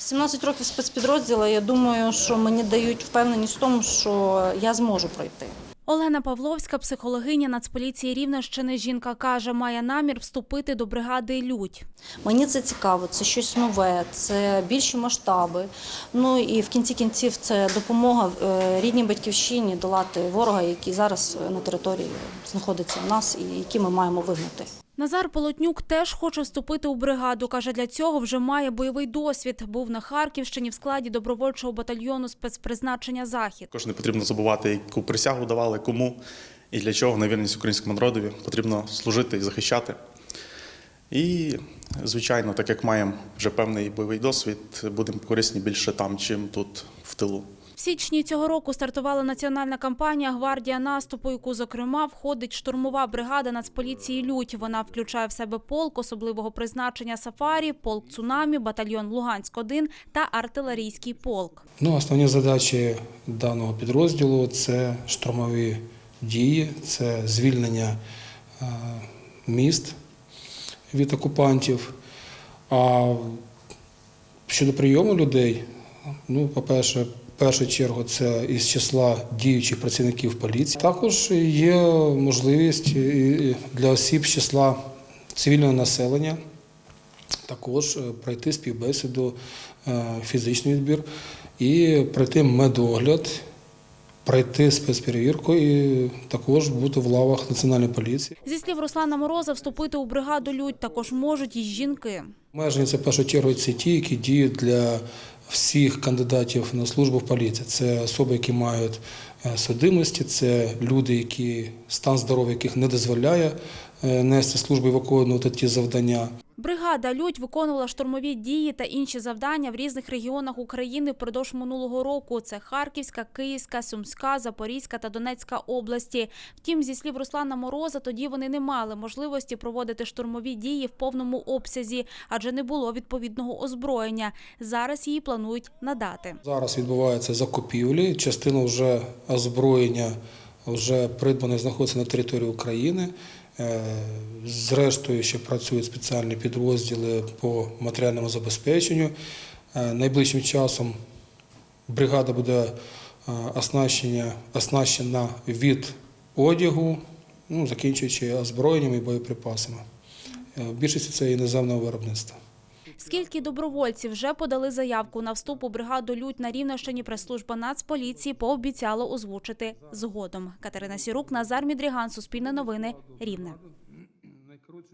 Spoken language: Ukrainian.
17 років спецпідрозділу, я думаю, що мені дають впевненість в тому, що я зможу пройти. Олена Павловська, психологиня Нацполіції Рівненщини, жінка каже, має намір вступити до бригади Людь. Мені це цікаво, це щось нове, це більші масштаби. Ну і в кінці кінців це допомога е, рідній батьківщині долати ворога, який зараз на території знаходиться в нас і який ми маємо вигнати. Назар Полотнюк теж хоче вступити у бригаду. Каже, для цього вже має бойовий досвід. Був на Харківщині в складі добровольчого батальйону спецпризначення Захід. Також не потрібно забувати, яку присягу давали, кому і для чого на вірність українському народові потрібно служити і захищати. І, звичайно, так як маємо вже певний бойовий досвід, будемо корисні більше там, чим тут в тилу. В січні цього року стартувала національна кампанія Гвардія наступу, яку зокрема входить штурмова бригада Нацполіції Лють. Вона включає в себе полк особливого призначення Сафарі, полк цунамі, батальйон Луганськ 1 та артилерійський полк. Ну, основні задачі даного підрозділу це штурмові дії, це звільнення е, міст від окупантів. А щодо прийому людей, ну, по-перше, першу чергу це із числа діючих працівників поліції. Також є можливість для осіб з числа цивільного населення також е, пройти співбесіду, е, фізичний відбір і пройти медогляд, пройти спецперевірку і також бути в лавах національної поліції. Зі слів Руслана Мороза, вступити у бригаду Лють також можуть і жінки. Обмеження це в першу чергу це ті, які діють для всіх кандидатів на службу в поліції. Це особи, які мають е, судимості, це люди, які стан здоров'я яких не дозволяє е, нести службу і виконувати ті завдання. Бригада Людь виконувала штурмові дії та інші завдання в різних регіонах України впродовж минулого року. Це Харківська, Київська, Сумська, Запорізька та Донецька області. Втім, зі слів Руслана Мороза, тоді вони не мали можливості проводити штурмові дії в повному обсязі, адже не було відповідного озброєння. Зараз її планують надати. Зараз відбуваються закупівлі. Частина вже озброєння вже придбане знаходиться на території України. Е, Зрештою, ще працюють спеціальні підрозділи по матеріальному забезпеченню. Е, Найближчим часом бригада буде е, оснащена від одягу, ну, закінчуючи озброєнням і боєприпасами. Більшість це іноземного виробництва. Скільки добровольців вже подали заявку на вступ у бригаду Людь на Рівненщині прес-служба Нацполіції пообіцяла озвучити згодом. Катерина Сірук, Назар Мідріган, Суспільне новини, Рівне.